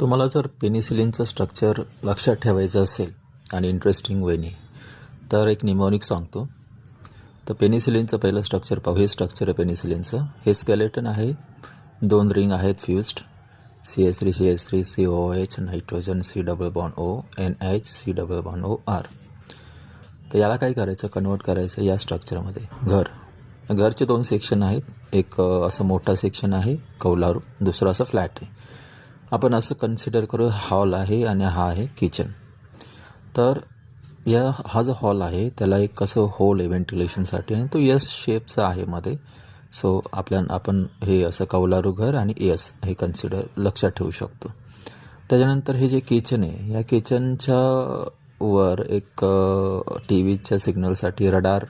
तुम्हाला जर पेनिसिलिनचं स्ट्रक्चर लक्षात ठेवायचं असेल आणि इंटरेस्टिंग वेनी तर एक निमोनिक सांगतो तर पेनिसिलिनचं पहिलं स्ट्रक्चर पाहू. हे स्ट्रक्चर आहे पेनिसिलिनचं हे स्केलेटन आहे. दोन रिंग आहेत fused C S three C S three C O H nitrogen C double bond O N H C double bond O R तर याला काय करायचं? कन्वर्ट करायचं या स्ट्रक्चरमध्ये घर. घरचे दोन सेक्शन आहेत. एक असं मोठा सेक्शन आहे कौलारू. दुसरं असं फ्लॅट आहे. आपण असं कन्सिडर करू हॉल आहे आणि हा आहे किचन तर या हा जो हॉल आहे त्याला एक कसं होल आहे व्हेंटिलेशनसाठी आणि तो यस शेपचा आहे मध्ये. सो आपल्या आपण हे असं कौलारू घर आणि यस हे कन्सिडर लक्षात ठेवू शकतो. त्याच्यानंतर हे जे किचन आहे या किचनच्या वर एक टी व्हीच्या सिग्नलसाठी रडार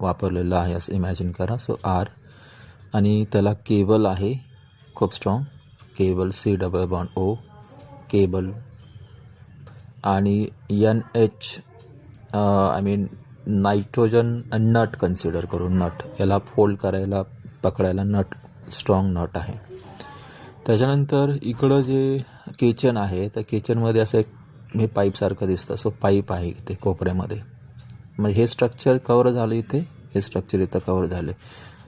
वापरलेलं आहे असं इमॅजिन करा. सो आर आणि त्याला केबल आहे खूप strong cable C double bond O cable आणि N H I mean nitrogen nut consider करू नट याला फोल्ड करायला पकडायला नट स्ट्रॉंग नट आहे. त्याच्यानंतर इकडं जे किचन आहे त्या किचनमध्ये असं एक हे पाईपसारखं दिसतं. सो पाईप आहे इथे कोपऱ्यामध्ये. मग हे स्ट्रक्चर कवर झालं इथे हे स्ट्रक्चर इथं कवर झालं.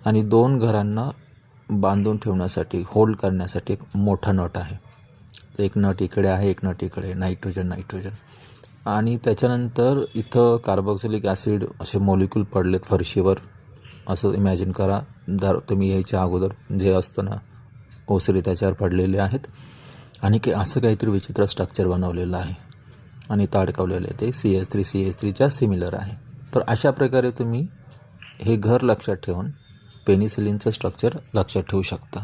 आणि दोन घरांना बांधून ठेवण्यासाठी होल्ड करण्यासाठी एक मोठा नट आहे. तर एक नट इकडे आहे एक नट इकडे नायट्रोजन नायट्रोजन आणि त्याच्यानंतर इथं कार्बोक्सिलिक ॲसिड असे मॉलिक्यूल पडलेत फरशीवर. असं इमॅजिन करा. जर तुम्ही यायच्या अगोदर जे असतं ना ओसरी त्याच्यावर पडलेले आहेत. आणि की असं काहीतरी विचित्र स्ट्रक्चर बनवलेलं आहे. आणि ताडकवलेलं आहे. ते C S three C S थ्रीच्या similar आहे. तर अशा प्रकारे तुम्ही हे घर लक्षात ठेवून पेनिसिलिनचं स्ट्रक्चर लक्षात ठेवू शकता.